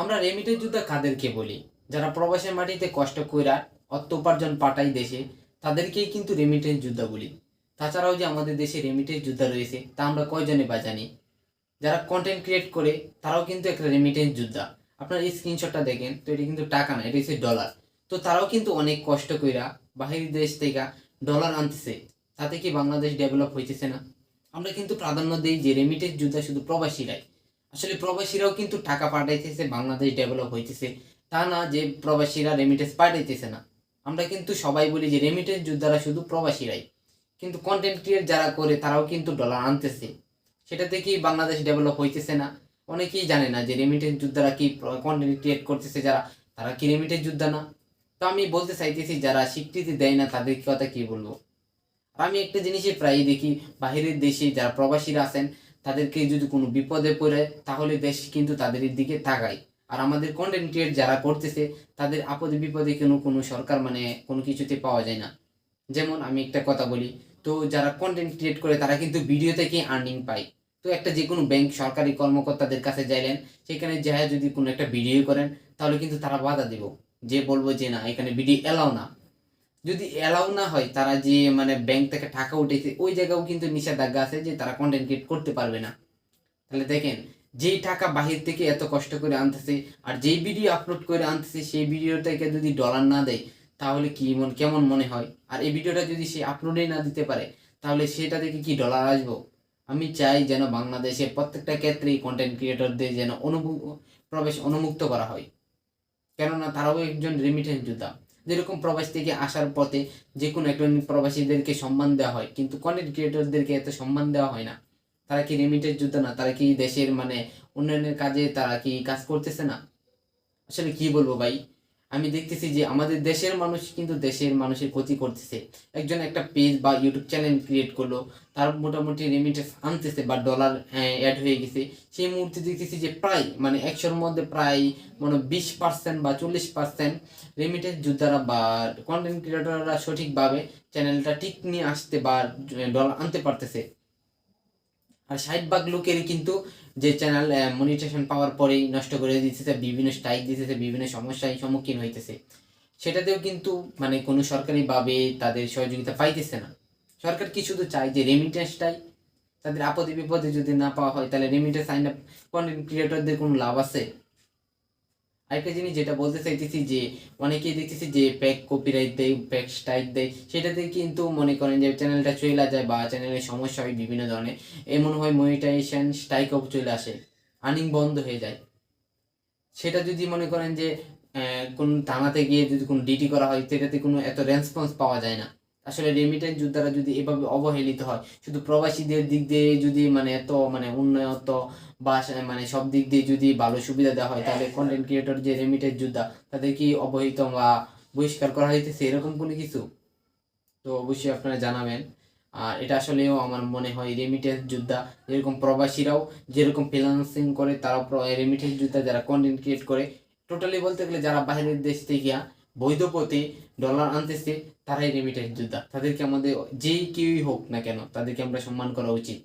আমরা রেমিটেন্স যোদ্ধা কাদেরকে বলি, যারা প্রবাসের মাটিতে কষ্ট কইরা অর্থ উপার্জন পাঠাই দেশে, তাদেরকেই কিন্তু রেমিটেন্স যোদ্ধা বলি। তাছাড়াও যে আমাদের দেশে রেমিটেন্স যোদ্ধা রয়েছে, তা আমরা কয়জনে বা জানি? যারা কন্টেন্ট ক্রিয়েট করে, তারাও কিন্তু একটা রেমিটেন্স যোদ্ধা। আপনার এই স্ক্রিনশটটা দেখেন, তো এটা কিন্তু টাকা না, এটা হচ্ছে ডলার তো তারাও কিন্তু অনেক কষ্ট কইরা বাহির দেশ থেকে ডলার আনতেছে, তাতে কি বাংলাদেশ ডেভেলপ হইতেছে না? আমরা কিন্তু প্রাধান্য দিই যে রেমিটেন্স যোদ্ধা শুধু প্রবাসীরাই। আসলে প্রবাসীরাও কিন্তু টাকা পাঠাইতেছে, বাংলাদেশ ডেভেলপ হইতেছে। তা না যে প্রবাসীরা রেমিটেন্স পাঠাইতেছে না। আমরা কিন্তু সবাই বলি যে রেমিটেন্স যোদ্ধারা শুধু প্রবাসীরাই। কিন্তু কন্টেন্ট ক্রিয়েট যারা করে, তারাও কিন্তু ডলার আনতেছে। সেটা থেকেই বাংলাদেশ ডেভেলপ হইতেছে না। অনেকেই জানে না যে রেমিটেন্স যোদ্ধারা কি কন্টেন্ট ক্রিয়েট করতেছে যারা, তারা কি রেমিটেন্স যোদ্ধা না? তো আমি বলতে চাইতেছি, যারা স্বীকৃতি দেয় না, তাদের কথা কি বলব? আমি একটা জিনিসই প্রায়ই দেখি, বাহিরের দেশে যারা প্রবাসীরা আছেন তাদেরকে যদি কোনো বিপদে পড়ে, তাহলে দেশ কিন্তু তাদের দিকে তাকায় আর আমাদের কন্টেন্ট ক্রিয়েট যারা করতেছে, তাদের আপদে বিপদে কোনো কোনো সরকার মানে কোনো কিছুতে পাওয়া যায় না। যেমন আমি একটা কথা বলি, তো যারা কন্টেন্ট ক্রিয়েট করে, তারা কিন্তু ভিডিও থেকে আর্নিং পায়। তো একটা যে কোনো ব্যাংক সরকারি কর্মকর্তাদের কাছে যাইলেন, সেখানে যায় যদি কোনো একটা ভিডিও করেন, তাহলে কিন্তু তারা বাধা দেব। যে বলব যে না, এখানে ভিডিও এলাও না। যদি এলাও না হয়, তারা যে মানে ব্যাংক থেকে টাকা উঠেছে ওই জায়গাও কিন্তু নিষেধাজ্ঞা আছে যে তারা কন্টেন্ট ক্রিয়েট করতে পারবে না। তাহলে দেখেন, যেই টাকা বাহির থেকে এত কষ্ট করে আনতেছে, আর যেই ভিডিও আপলোড করে আনতেছে, সেই ভিডিও থেকে যদি ডলার না দেয়, তাহলে কি মন কেমন মনে হয়? আর এই ভিডিওটা যদি সে আপলোডে না দিতে পারে, তাহলে সেটা থেকে কি ডলার আসব? আমি চাই যেন বাংলাদেশে প্রত্যেকটা ক্ষেত্রেই কন্টেন্ট ক্রিয়েটরদের যেন অনুভব প্রবেশ অনুমুক্ত করা হয়। কেননা তারাও একজন রেমিটেন্স যোদ্ধা। যেরকম প্রবাস থেকে আসার পথে যে কোনো একজন প্রবাসীদেরকে সম্মান দেওয়া হয়, কিন্তু কন্টেন্ট ক্রিয়েটরদেরকে এত সম্মান দেওয়া হয় না। তারা কি রেমিটের যুদ্ধ না? তারা কি দেশের মানে উন্নয়নের কাজে তারা কি কাজ করতেছে না? আসলে কি বলব ভাই? আমি দেখতেছি যে আমাদের দেশের মানুষ কিন্তু দেশের মানুষের ক্ষতি করতেছে। একজন একটা পেজ বা ইউটিউব চ্যানেল ক্রিয়েট করল, তার মোটামুটি রেমিটেন্স আনতেছে বা ডলার অ্যাড হয়ে গেছে। সেই মুহূর্তে দেখতেছি যে প্রায় মানে একশোর মধ্যে প্রায় মানে বিশ পার্সেন্ট বা চল্লিশ পার্সেন্ট রেমিটেন্স যোদ্ধারা বা কন্টেন্ট ক্রিয়েটররা সঠিকভাবে চ্যানেলটা ঠিক নিয়ে আসতে বা ডলার আনতে পারতেছে। আর ষাট ভাগ লোকেরই কিন্তু যে চ্যানেল মনিটেশন পাওয়ার পরেই নষ্ট করে দিতেছে, বিভিন্ন স্ট্রাইক দিতেছে, বিভিন্ন সমস্যায় সম্মুখীন হইতেছে। সেটাতেও কিন্তু মানে কোনো সরকারিভাবে তাদের সহযোগিতা পাইতেছে না। সরকার কি শুধু চায় যে রেমিটেন্সটাই তাদের আপদে বিপদে যদি না পাওয়া হয়, তাহলে রেমিটেন্স আইন কন্টেন্ট ক্রিয়েটরদের কোনো লাভ আছে? আরেকটা জিনিস যেটা বলতে চাইতেছি যে, অনেকেই দেখতেছি যে প্যাক কপিরাইট দেয় প্যাক স্ট্রাইক দেয়, সেটাতে কিন্তু মনে করেন যে চ্যানেলটা চলে যায় বা চ্যানেলের সমস্যা হয় বিভিন্ন ধরনের। এমন হয় মনিটাইজেশন অফ চলে আসে আর্নিং বন্ধ হয়ে যায়। সেটা যদি মনে করেন যে কোন থানাতে গিয়ে যদি কোনো ডিটি করা হয়, সেটাতে কোনো এত রেসপন্স পাওয়া যায় না। আসলে রেমিটেন্স যোদ্ধারা যদি এভাবে অবহেলিত হয়, শুধু প্রবাসীদের দিক দিয়ে যদি মানে এত মানে উন্নত বা মানে সব দিক দিয়ে যদি ভালো সুবিধা দেওয়া হয় তাহলে কন্টেন্ট ক্রিয়েটর যে রেমিটেন্স যোদ্ধা, তাদের কি অবহিত বা বহিষ্কার করা হইতেছে? এরকম কোনো কিছু? তো অবশ্যই আপনারা জানাবেন। আর এটা আসলেও আমার মনে হয় রেমিটেন্স যোদ্ধা, যেরকম প্রবাসীরাও যেরকম ফ্রিলান্সিং করে, তারাও রেমিটেন্স যোদ্ধা যারা কন্টেন্ট ক্রিয়েট করে টোটালি বলতে গেলে যারা বাইরের দেশ থেকে বৈধ পথে ডলার আনতেছে, তারাই রেমিটেন্স যোদ্ধা। তাদেরকে আমাদের যেই কেউই হোক না কেন, তাদেরকে আমরা সম্মান করা উচিত।